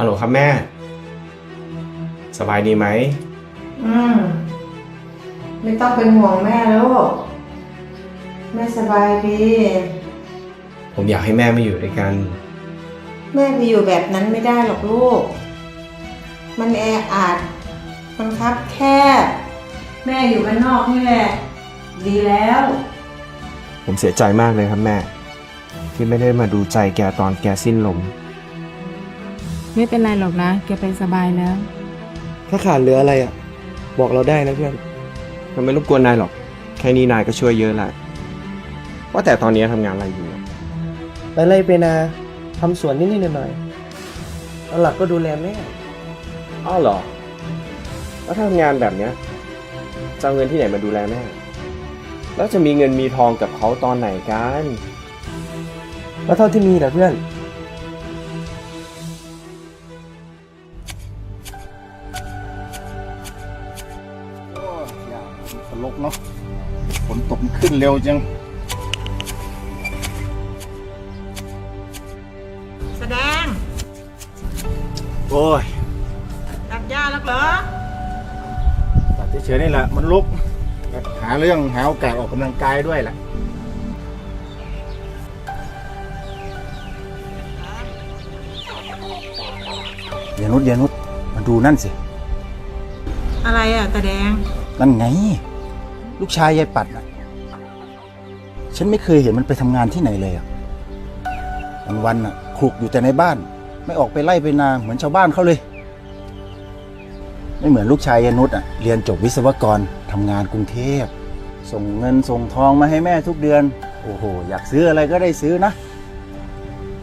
ฮัลโหลครับแม่ สบายดีไหม อืม ไม่ต้องเป็นห่วงแม่ลูกแม่สบายดี ผมอยากให้แม่มาอยู่ด้วยกัน แม่ไปอยู่แบบนั้นไม่ได้หรอกลูก มันแออัด มันคับแคบ แม่อยู่บ้านนอกนี่แหละ ดีแล้ว ผมเสียใจมากเลยครับแม่ ที่ไม่ได้มาดูใจแกตอนแกสิ้นลม ไม่เป็นไรหรอกนะ แกไปสบายแล้ว ถ้าขาดเหลืออะไรอะ บอกเราได้นะเพื่อน มันไม่รบกวนนายหรอก แค่นี้นายก็ช่วยเยอะละว่าแต่ตอนนี้ทำงานอะไรอยู่อะไปไล่ไปนาทำสวนนิดๆหน่อยๆแล้วหลักก็ดูแลแม่ อ้าวเหรอ แล้วถ้าทำงานแบบเนี้ยจะเอาเงินที่ไหนมาดูแลแม่ แล้วจะมีเงินมีทองกับเขาตอนไหนกัน แล้วเท่าที่มีนะเพื่อน ลกเนาะฝนตกมันขึ้นเร็วจัง แสดงโอ้ยตัดหญ้าแล้วเหรอตัดเฉยๆนี่แหละมันลุกหาเรื่องหาโอกาสออกกำลังกายด้วยแหละเยานุษเยานุษมาดูนั่นสิ อะไรอะตาแดง นั่นไง ลูกชายยายปัดน่ะ ฉันไม่เคยเห็นมันไปทำงานที่ไหนเลยอะวันๆน่ะคลุกอยู่แต่ในบ้าน ไม่ออกไปไล่ไปนาเหมือนชาวบ้านเขาเลย ไม่เหมือนลูกชายยายนุษอะเรียนจบวิศวกรทำงานกรุงเทพ ส่งเงินส่งทองมาให้แม่ทุกเดือน โอ้โห อยากซื้ออะไรก็ได้ซื้อนะ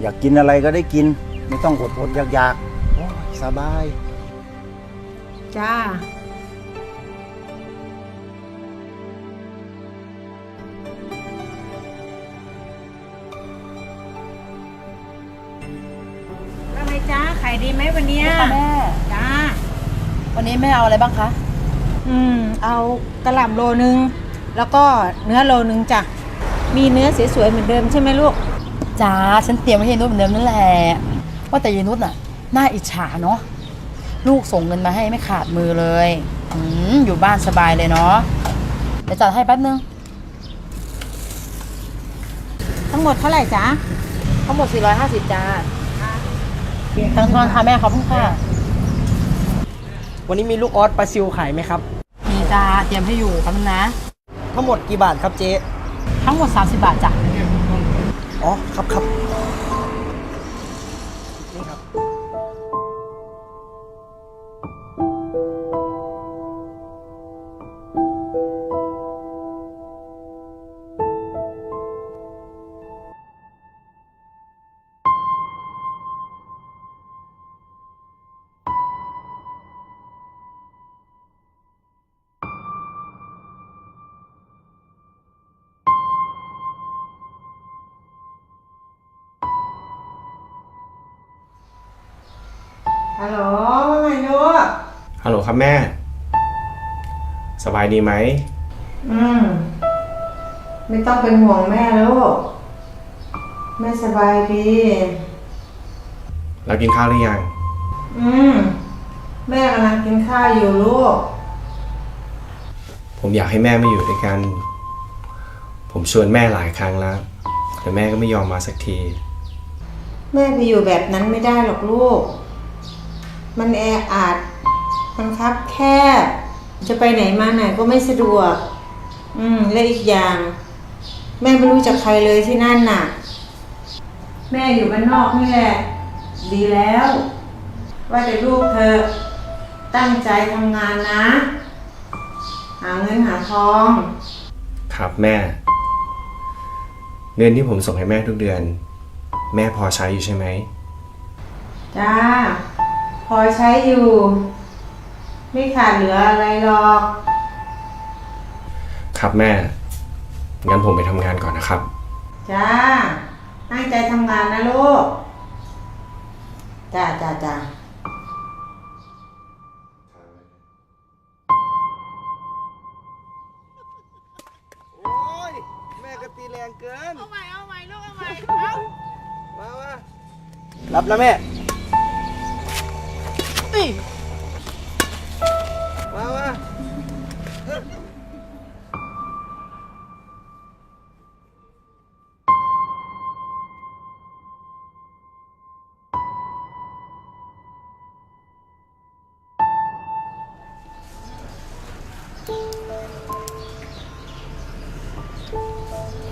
อยากกินอะไรก็ได้กิน ไม่ต้องอดอดๆอยากๆโอยสบาย จ้า จ้าขายดีไหมวันเนี้ยค่ะแม่ จ้า วันนี้แม่เอาอะไรบ้างคะ อืม เอากระหล่ำโลนึง แล้วก็เนื้อโลนึงจ้ะ มีเนื้อสวยๆเหมือนเดิมใช่ไหมลูก จ้า ฉันเตรียมไว้ให้ยนุชเหมือนเดิมนั่นแหละ ว่าแต่ยายนุชน่ะ น่าอิจฉาเนาะ ลูกส่งเงินมาให้ไม่ขาดมือเลย อืม อยู่บ้านสบายเลยเนาะ เดี๋ยวจัดให้แป๊บนึง ทั้งหมดเท่าไหร่จ๊ะ ทั้งหมด 450 จ้า ทางทอนค่ะแม่ขอบคุณค่ะ วันนี้มีลูกออสปลาซิวขายไหมครับ มีจ้าเตรียมให้อยู่แป๊บนึงนะ ทั้งหมดกี่บาทครับเจ๊ ทั้งหมด 30 บาทจ้ะ อ๋อ ครับครับ ฮัลโหลว่าไงลูกฮัลโหลครับแม่ สบายดีไหม อืม ไม่ต้องเป็นห่วงแม่ลูก แม่สบายดี เรากินข้าวหรือยัง อืม แม่กำลังกินข้าวอยู่ลูก ผมอยากให้แม่มาอยู่ด้วยกัน ผมชวนแม่หลายครั้งแล้ว แต่แม่ก็ไม่ยอมมาสักที แม่ไปอยู่แบบนั้นไม่ได้หรอกลูก มันแออัดมันคับแคบ จะไปไหนมาไหนก็ไม่สะดวก อืม และอีกอย่าง แม่ไม่รู้จักใครเลยที่นั่นน่ะ แม่อยู่บ้านนอกนี่แหละ ดีแล้ว ว่าแต่ลูกเธอ ตั้งใจทำงานนะ หาเงินหาทอง ครับแม่ เงินที่ผมส่งให้แม่ทุกเดือน แม่พอใช้อยู่ใช่ไหม จ้าพ อใช้อยู่ ไม่ขาดเหลืออะไรหรอก ครับแม่ งั้นผมไปทำงานก่อนนะครับ จ้า ตั้งใจทำงานนะลูก จ้าจ้าจ้าโอ้ยแม่ก็ตีแรงเกิน เอาใหม่ เอาใหม่ลูก เอาใหม่ เอา มามารับแล้วแม่ มามา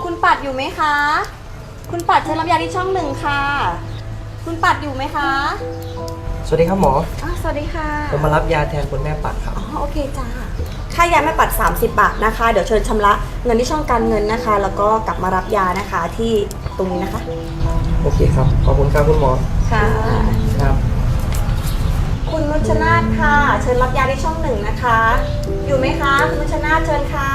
คุณปัดอยู่ไหมคะ คุณปัดเชิญรับยาที่ช่องหนึ่งค่ะ คุณปัดอยู่ไหมคะ สวัสดีครับหมออะสวัสดีค่ะ ผมมารับยาแทนคุณแม่ปัดครับ อ๋อ โอเคจ้า ค่ายาแม่ปัด 30 บาทนะคะ เดี๋ยวเชิญชำระเงินที่ช่องการเงินนะคะ แล้วก็กลับมารับยานะคะที่ตรงนี้นะคะ โอเคครับ ขอบคุณครับคุณหมอ ค่ะ ครับ คุณนุชนาธค่ะ เชิญรับยาที่ช่องหนึ่งนะคะ อยู่ไหมคะ คุณนุชนาธเชิญค่ะ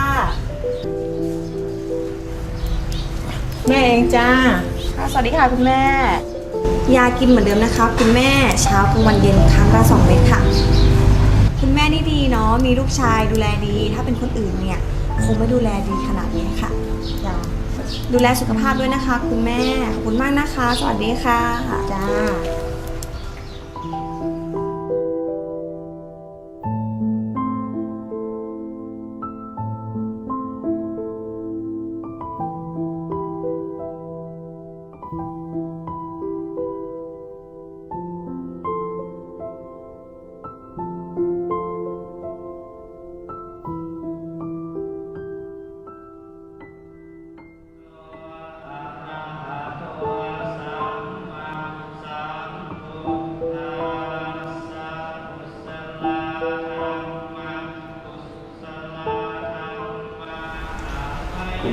แม่เองจ้าค่ะสวัสดีค่ะคุณแม่ ยากินเหมือนเดิมนะคะ คุณแม่เช้ากลางวันเย็นครั้งละสองเม็ดค่ะ คุณแม่นี่ดีเนาะมีลูกชายดูแลดี ถ้าเป็นคนอื่นเนี่ยคงไม่ดูแลดีขนาดนี้ค่ะจ้าดูแลสุขภาพด้วยนะคะ คุณแม่ขอบคุณมากนะคะ สวัสดีค่ะจ้า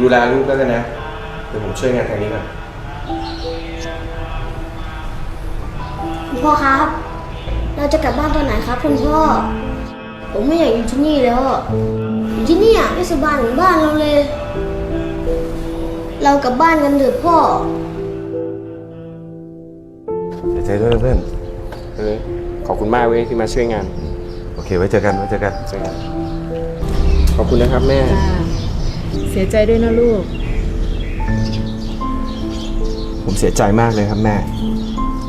ดูแลลูกแล้วกันนะ เดี๋ยวผมช่วยงานทางนี้ก่อนคุณพ่อครับ เราจะกลับบ้านตอนไหนครับคุณพ่อ ผมไม่อยากอยู่ที่นี่แล้วอะอยู่ที่นี่อะไม่สบายเหมือนบ้านเราเลย เรากลับบ้านกันเถอะพ่อเสียใจด้วยนะเพื่อน เออขอบคุณมากเว้ยที่มาช่วยงานโอเค ไว้เจอกัน ไว้เจอกัน ช่วยงานขอบคุณนะครับแม่ จ้า เสียใจด้วยนะลูก ผมเสียใจมากเลยครับแม่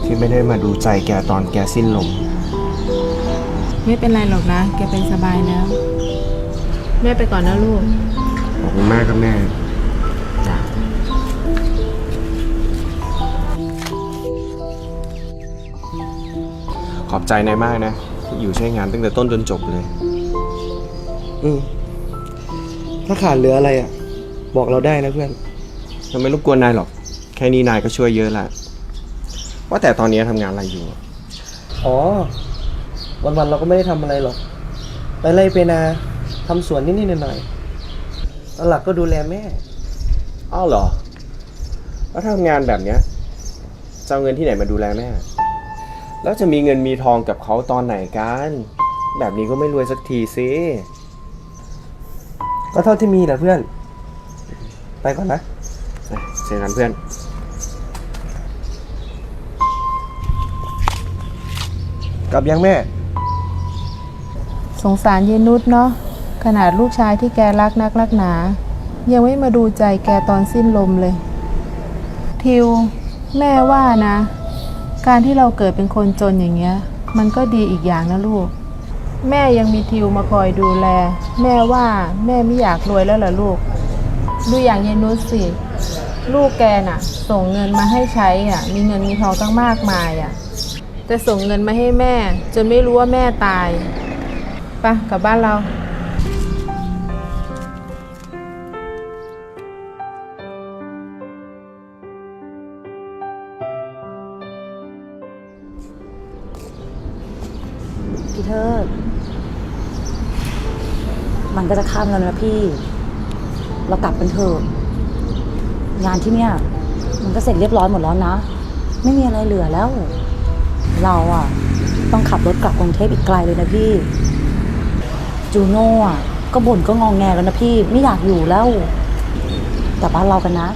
ที่ไม่ได้มาดูใจแกตอนแกสิ้นลม ไม่เป็นไรหรอกนะ แกไปสบายแล้ว แม่ไปก่อนนะลูก ขอบคุณมากครับแม่จ้ะขอบใจนายมากนะที่อยู่ช่วยงานตั้งแต่ต้นจนจบเลย อืม ถ้าขาดเหลืออะไรอะ บอกเราได้นะเพื่อนเราไม่รบกวนนายหรอก แค่นี้นายก็ช่วยเยอะละ ว่าแต่ตอนนี้ทำงานอะไรอยู่อะอ๋อ วันๆเราก็ไม่ได้ทำอะไรหรอกไปไล่ไปนาทำสวนนิดๆหน่อยๆแล้วหลักก็ดูแลแม่ อ้าวเหรอ แล้วถ้าทำงานแบบเนี้ยจะเอาเงินที่ไหนมาดูแลแม่ แล้วจะมีเงินมีทองกับเขาตอนไหนกัน แบบนี้ก็ไม่รวยสักทีสิ ก็เท่าที่มีแหละเพื่อน ไปก่อนนะอะเจอกันเพื่อน กลับยังแม่ สงสารเยนุชเนาะขนาดลูกชายที่แกรักนักรักหนา ยังไม่มาดูใจแกตอนสิ้นลมเลย ทิว แม่ว่านะ การที่เราเกิดเป็นคนจนอย่างเงี้ย มันก็ดีอีกอย่างนะลูก แม่ยังมีทิวมาคอยดูแล แม่ว่าแม่ไม่อยากรวยแล้วหรอลูก ดูอย่างเยนุชสิ ลูกแกน่ะ ส่งเงินมาให้ใช้อะ มีเงินมีทองตั้งมากมายอะ แต่ส่งเงินมาให้แม่ จนไม่รู้ว่าแม่ตาย ไปะกลับบ้านเรา ก็จะข้ามแล้วนะพี่ เรากลับกันเถอะงานที่เนี่ย มันก็เสร็จเรียบร้อยหมดแล้วนะ ไม่มีอะไรเหลือแล้ว เราอะ ต้องขับรถกลับกรุงเทพอีกไกลเลยนะพี่ จูโน่อะก็บ่นก็งองแงแล้วนะพี่ ไม่อยากอยู่แล้วกลับบ้านเรากันนะ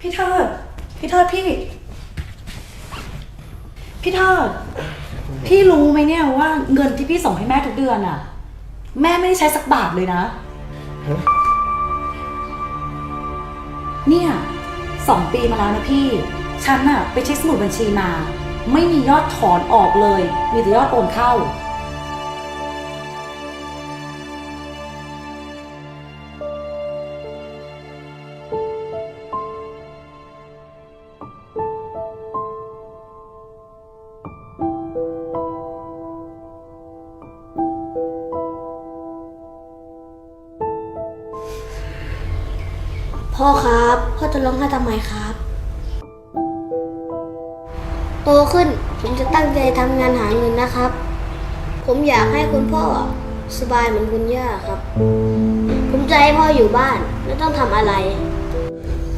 พี่เทิดพี่เทิดพี่ พี่เทิดพี่รู้ไหมเนี่ยว่าเงินที่พี่ส่งให้แม่ทุกเดือนอะแม่ไม่ได้ใช้สักบาทเลยนะ เนี่ยสองปีมาแล้วนะพี่ ฉันอะไปเช็คสมุดบัญชีมา ไม่มียอดถอนออกเลย มีแต่ยอดโอนเข้า พ่อครับ พ่อจะร้องไห้ทำไมครับ โตขึ้นผมจะตั้งใจทำงานหาเงินนะครับ ผมอยากให้คุณพ่อสบายเหมือนคุณย่าครับ ผมจะให้พ่ออยู่บ้าน ไม่ต้องทำอะไร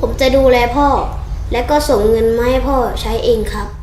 ผมจะดูแลพ่อ และก็ส่งเงินมาให้พ่อใช้เองครับ